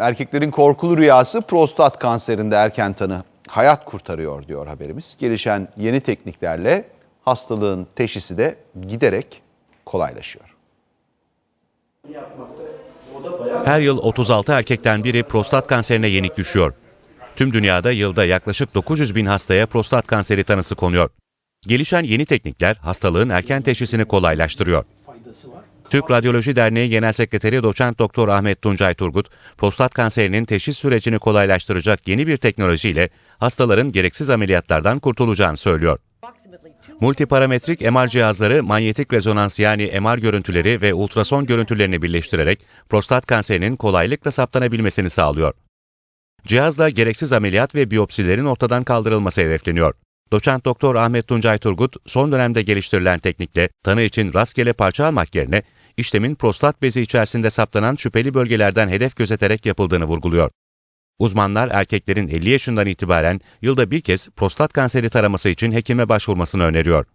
Erkeklerin korkulu rüyası prostat kanserinde erken tanı hayat kurtarıyor diyor haberimiz. Gelişen yeni tekniklerle hastalığın teşhisi de giderek kolaylaşıyor. Her yıl 36 erkekten biri prostat kanserine yenik düşüyor. Tüm dünyada yılda yaklaşık 900 bin hastaya prostat kanseri tanısı konuyor. Gelişen yeni teknikler hastalığın erken teşhisini kolaylaştırıyor. Türk Radyoloji Derneği Genel Sekreteri Doçent Doktor Ahmet Tuncay Turgut, prostat kanserinin teşhis sürecini kolaylaştıracak yeni bir teknolojiyle hastaların gereksiz ameliyatlardan kurtulacağını söylüyor. Multiparametrik MR cihazları manyetik rezonans yani MR görüntüleri ve ultrason görüntülerini birleştirerek prostat kanserinin kolaylıkla saptanabilmesini sağlıyor. Cihazla gereksiz ameliyat ve biyopsilerin ortadan kaldırılması hedefleniyor. Doçent Doktor Ahmet Tuncay Turgut, son dönemde geliştirilen teknikle tanı için rastgele parça almak yerine işlemin prostat bezi içerisinde saptanan şüpheli bölgelerden hedef gözeterek yapıldığını vurguluyor. Uzmanlar erkeklerin 50 yaşından itibaren yılda bir kez prostat kanseri taraması için hekime başvurmasını öneriyor.